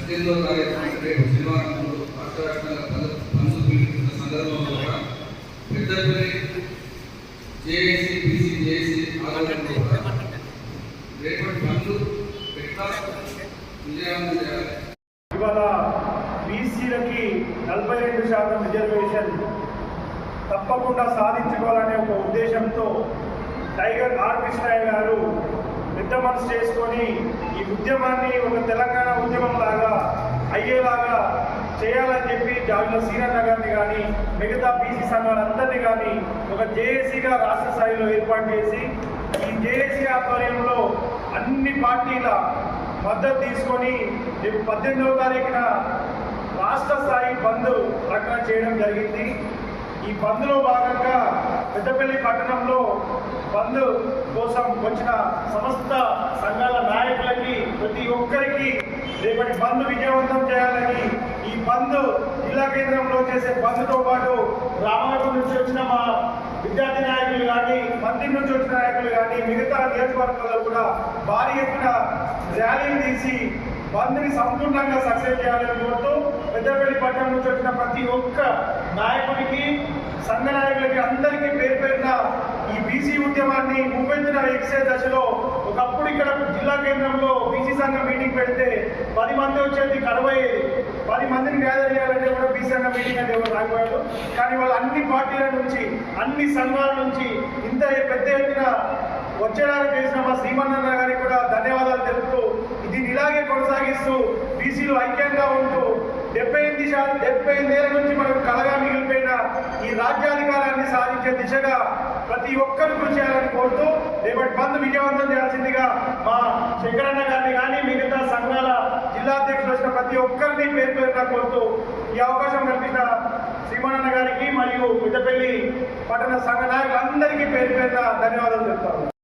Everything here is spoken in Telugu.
పద్దెనిమిదో తారీఖు రేపు శనివారం రాష్ట్ర వ్యాప్తంగా పనులు పిలుపుతున్న సందర్భంలో కూడా పెద్దపల్లి జేఏసీ బీసీ జేఏసీ ఆధ్వర్యంలో కూడా రేపటి పనులు పెట్టా విజయవంతం చేయాలి? ఇవాళ బీసీలకి నలభై రెండు శాతం రిజర్వేషన్ తప్పకుండా సాధించుకోవాలనే ఒక ఉద్దేశంతో టైగర్ ఆర్ కృష్ణయ్య గారు పెద్ద మనసు చేసుకొని ఈ ఉద్యమాన్ని ఒక తెలంగాణ ఉద్యమం లాగా చేయాలని చెప్పి సీనన్న గారిని కానీ మిగతా బీసీ సంఘాలందరినీ కానీ ఒక జేఏసీగా రాష్ట్ర స్థాయిలో ఏర్పాటు చేసి ఈ జేఏసీ ఆధ్వర్యంలో అన్ని పార్టీల మద్దతు తీసుకొని రేపు పద్దెనిమిదవ తారీఖున రాష్ట్ర స్థాయి బంద్ ప్రకటన చేయడం జరిగింది. ఈ బంద్లో భాగంగా పెద్దపల్లి పట్టణంలో బంద్ కోసం వచ్చిన సమస్త సంఘాల నాయకులకి ప్రతి ఒక్కరికి రేపటి బంద్ విజయవంతం చేయాలని ఈ బంద్ జిల్లా కేంద్రంలో చేసే బంద్తో పాటు రామనగరం నుంచి వచ్చిన మా విద్యార్థి నాయకులు కానీ మంత్రి నుంచి వచ్చిన నాయకులు కానీ మిగతా నియోజకవర్గాల్లో కూడా భారీ ఎత్తున ర్యాలీలు తీసి వారిని సంపూర్ణంగా సక్సెస్ చేయాలని కోరుతూ పెద్దపల్లి పట్టణం నుంచి వచ్చిన ప్రతి ఒక్క నాయకుడికి సంఘ నాయకులకి అందరికీ పేరు పేరున ఈ బీసీ ఉద్యమాన్ని ముప్పెత్తున ఎక్సే దశలో ఒకప్పుడు ఇక్కడ జిల్లా కేంద్రంలో బీసీ సంఘం మీటింగ్ పెడితే పది మంది వచ్చేది కరువయ్యేది పది మందిని గ్యాదర్ చేయాలంటే కూడా బీసీ సంఘం మీటింగ్ అంటే ఎవరు రాకపోయారు. కానీ వాళ్ళు అన్ని పార్టీల నుంచి అన్ని సంఘాల నుంచి ఇంత పెద్ద ఎత్తున వచ్చేలాగా చేసిన మా శ్రీమన్న గారికి కూడా ధన్యవాదాలు తెలుపుతూ దీన్ని ఇలాగే కొనసాగిస్తూ బీసీలు ఐక్యంగా ఉంటూ డెబ్బై ఎనిమిది శాతం డెబ్బై ఎనిమిదేళ్ళ నుంచి మనకు కలగా మిగిలిపోయిన ఈ రాజ్యాధికారాన్ని సాధించే దిశగా ప్రతి ఒక్కరు కృషి చేయాలని కోరుతూ రేపటి బంద్ విజయవంతం చేయాల్సిందిగా మా శంకరన్న గారిని కానీ మిగతా సంఘాల జిల్లా అధ్యక్షులు వచ్చిన ప్రతి ఒక్కరిని పేరు పేరున కోరుతూ ఈ అవకాశం కల్పించిన శ్రీమణన్న గారికి మరియు పెద్దపల్లి పట్టణ సంఘ నాయకులందరికీ పేరు పేరున ధన్యవాదాలు చెప్తాను.